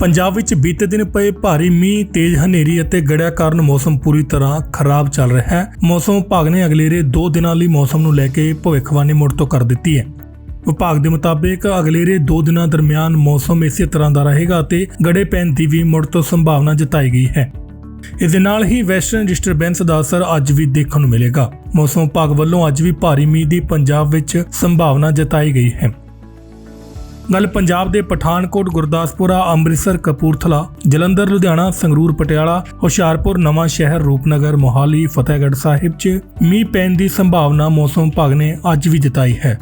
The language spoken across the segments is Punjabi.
ਪੰਜਾਬ ਵਿੱਚ ਬੀਤੇ ਦਿਨ ਪਏ ਭਾਰੀ ਮੀਂਹ, ਤੇਜ਼ ਹਨੇਰੀ ਅਤੇ ਗੜਿਆ ਕਾਰਨ ਮੌਸਮ ਪੂਰੀ ਤਰ੍ਹਾਂ ਖਰਾਬ ਚੱਲ ਰਿਹਾ ਹੈ। ਮੌਸਮ ਵਿਭਾਗ ਨੇ ਅਗਲੇਰੇ 2 ਦਿਨਾਂ ਲਈ ਮੌਸਮ ਨੂੰ ਲੈ ਕੇ ਭਵਿੱਖਬਾਣੀ ਮੁੜ ਤੋਂ ਕਰ ਦਿੱਤੀ ਹੈ। ਵਿਭਾਗ ਦੇ ਮੁਤਾਬਿਕ ਅਗਲੇਰੇ 2 ਦਿਨਾਂ ਦਰਮਿਆਨ ਮੌਸਮ ਇਸੇ ਤਰ੍ਹਾਂ ਦਾ ਰਹੇਗਾ ਅਤੇ ਗੜੇ ਪੈਣ ਦੀ ਵੀ ਮੁੜ ਤੋਂ ਸੰਭਾਵਨਾ ਜਤਾਈ ਗਈ ਹੈ। ਇਸ ਦੇ ਨਾਲ ਹੀ ਵੈਸਟਰਨ ਡਿਸਟਰਬੈਂਸ ਦਾ ਅਸਰ ਅੱਜ ਵੀ ਦੇਖਣ ਨੂੰ ਮਿਲੇਗਾ। ਮੌਸਮ ਵਿਭਾਗ ਵੱਲੋਂ ਅੱਜ ਵੀ ਭਾਰੀ ਮੀਂਹ ਦੀ ਪੰਜਾਬ ਵਿੱਚ ਸੰਭਾਵਨਾ ਜਤਾਈ ਗਈ ਹੈ। ਗੱਲ ਪੰਜਾਬ ਦੇ ਪਠਾਨਕੋਟ, ਗੁਰਦਾਸਪੁਰਾ, ਅੰਮ੍ਰਿਤਸਰ, ਕਪੂਰਥਲਾ, ਜਲੰਧਰ, ਲੁਧਿਆਣਾ, ਸੰਗਰੂਰ, ਪਟਿਆਲਾ, ਹੁਸ਼ਿਆਰਪੁਰ, ਨਵਾਂ ਸ਼ਹਿਰ, ਰੂਪਨਗਰ, ਮੋਹਾਲੀ, ਫਤਿਹਗੜ੍ਹ ਸਾਹਿਬ 'ਚ ਮੀਂਹ ਪੈਣ ਦੀ ਸੰਭਾਵਨਾ ਮੌਸਮ ਵਿਭਾਗ ਨੇ ਅੱਜ ਵੀ ਜਤਾਈ ਹੈ।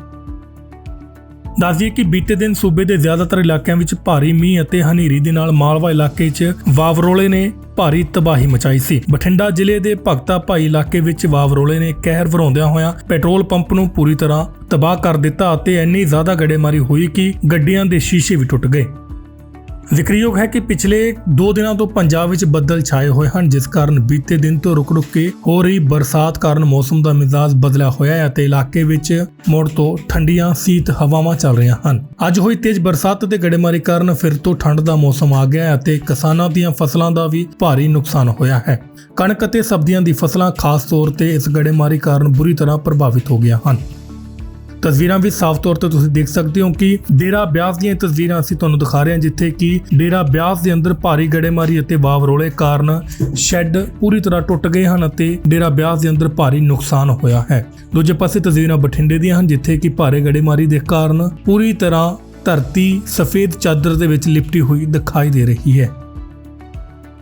ਦੱਸ ਦਈਏ ਕਿ ਬੀਤੇ ਦਿਨ ਸੂਬੇ ਦੇ ਜ਼ਿਆਦਾਤਰ ਇਲਾਕਿਆਂ ਵਿੱਚ ਭਾਰੀ ਮੀਂਹ ਅਤੇ ਹਨੇਰੀ ਦੇ ਨਾਲ ਮਾਲਵਾ ਇਲਾਕੇ 'ਚ ਵਾਵਰੋਲੇ ਨੇ ਭਾਰੀ ਤਬਾਹੀ ਮਚਾਈ ਸੀ। ਬਠਿੰਡਾ ਜ਼ਿਲ੍ਹੇ ਦੇ ਭਗਤਾ ਭਾਈ ਇਲਾਕੇ ਵਿੱਚ ਵਾਵਰੋਲੇ ਨੇ ਕਹਿਰ ਵਰਾਉਂਦਿਆਂ ਹੋਇਆਂ ਪੈਟਰੋਲ ਪੰਪ ਨੂੰ ਪੂਰੀ ਤਰ੍ਹਾਂ ਤਬਾਹ ਕਰ ਦਿੱਤਾ ਅਤੇ ਇੰਨੀ ਜ਼ਿਆਦਾ ਗੜੇਮਾਰੀ ਹੋਈ ਕਿ ਗੱਡੀਆਂ ਦੇ ਸ਼ੀਸ਼ੇ ਵੀ ਟੁੱਟ ਗਏ। ਜ਼ਿਕਰਯੋਗ ਹੈ ਕਿ ਪਿਛਲੇ 2 ਦਿਨਾਂ ਤੋਂ ਪੰਜਾਬ ਵਿੱਚ ਬੱਦਲ ਛਾਏ ਹੋਏ ਹਨ, ਜਿਸ ਕਾਰਨ ਬੀਤੇ ਦਿਨ ਤੋਂ ਰੁਕ-ਰੁਕ ਕੇ ਹੋ ਰਹੀ ਬਰਸਾਤ ਕਾਰਨ ਮੌਸਮ ਦਾ ਮਿਜ਼ਾਜ ਬਦਲਿਆ ਹੋਇਆ ਹੈ ਅਤੇ ਇਲਾਕੇ ਵਿੱਚ ਮੋੜ ਤੋਂ ਠੰਡੀਆਂ ਸੀਤ ਹਵਾਵਾਂ ਚੱਲ ਰਹੀਆਂ ਹਨ। ਅੱਜ ਹੋਈ ਤੇਜ਼ ਬਰਸਾਤ ਅਤੇ ਗੜੇਮਾਰੀ ਕਾਰਨ ਫਿਰ ਤੋਂ ਠੰਡ ਦਾ ਮੌਸਮ ਆ ਗਿਆ ਹੈ ਅਤੇ ਕਿਸਾਨਾਂ ਦੀਆਂ ਫਸਲਾਂ ਦਾ ਵੀ ਭਾਰੀ ਨੁਕਸਾਨ ਹੋਇਆ ਹੈ। ਕਣਕ ਅਤੇ ਸਬਜ਼ੀਆਂ ਦੀ ਫਸਲਾਂ ਖਾਸ ਤੌਰ ਤੇ ਇਸ ਗੜੇਮਾਰੀ ਕਾਰਨ ਬੁਰੀ ਤਰ੍ਹਾਂ ਪ੍ਰਭਾਵਿਤ ਹੋ ਗਈਆਂ ਹਨ। ਤਸਵੀਰਾਂ ਵੀ ਸਾਫ਼ ਤੌਰ ਤੇ ਤੁਸੀਂ ਦੇਖ ਸਕਦੇ ਹੋ ਕਿ ਡੇਰਾ ਬਿਆਸ ਦੀਆਂ ਤਸਵੀਰਾਂ ਅਸੀਂ ਤੁਹਾਨੂੰ ਦਿਖਾ ਰਹੇ ਹਾਂ, ਜਿੱਥੇ ਕਿ ਡੇਰਾ ਬਿਆਸ ਦੇ ਅੰਦਰ ਭਾਰੀ ਗੜੇਮਾਰੀ ਅਤੇ ਵਾਵਰੋਲੇ ਕਾਰਨ ਸ਼ੈੱਡ ਪੂਰੀ ਤਰ੍ਹਾਂ ਟੁੱਟ ਗਏ ਹਨ ਅਤੇ ਡੇਰਾ ਬਿਆਸ ਦੇ ਅੰਦਰ ਭਾਰੀ ਨੁਕਸਾਨ ਹੋਇਆ ਹੈ। ਦੂਜੇ ਪਾਸੇ ਤਸਵੀਰਾਂ ਬਠਿੰਡੇ ਦੀਆਂ ਹਨ, ਜਿੱਥੇ ਕਿ ਭਾਰੇ ਗੜੇਮਾਰੀ ਦੇ ਕਾਰਨ ਪੂਰੀ ਤਰ੍ਹਾਂ ਧਰਤੀ ਸਫੇਦ ਚਾਦਰ ਦੇ ਵਿੱਚ ਲਿਪਟੀ ਹੋਈ ਦਿਖਾਈ ਦੇ ਰਹੀ ਹੈ।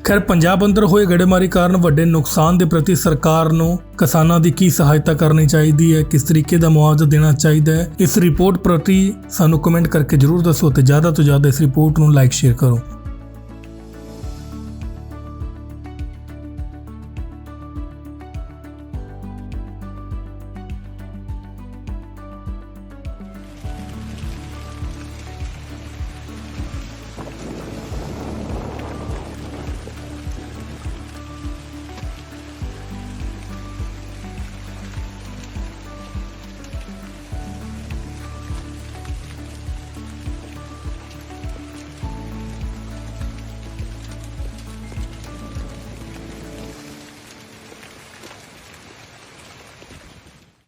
ਖੈਰ, ਪੰਜਾਬ ਅੰਦਰ ਹੋਏ ਗੜੇਮਾਰੀ ਕਾਰਨ ਵੱਡੇ ਨੁਕਸਾਨ ਦੇ ਪ੍ਰਤੀ ਸਰਕਾਰ ਨੂੰ ਕਿਸਾਨਾਂ ਦੀ ਕੀ ਸਹਾਇਤਾ ਕਰਨੀ ਚਾਹੀਦੀ ਹੈ, ਕਿਸ ਤਰੀਕੇ ਦਾ ਮੁਆਵਜ਼ਾ ਦੇਣਾ ਚਾਹੀਦਾ ਹੈ, ਇਸ ਰਿਪੋਰਟ ਪ੍ਰਤੀ ਸਾਨੂੰ ਕਮੈਂਟ ਕਰਕੇ ਜਰੂਰ ਦੱਸੋ ਤੇ ਜ਼ਿਆਦਾ ਤੋਂ ਜ਼ਿਆਦਾ ਇਸ ਰਿਪੋਰਟ ਨੂੰ ਲਾਈਕ, ਸ਼ੇਅਰ ਕਰੋ।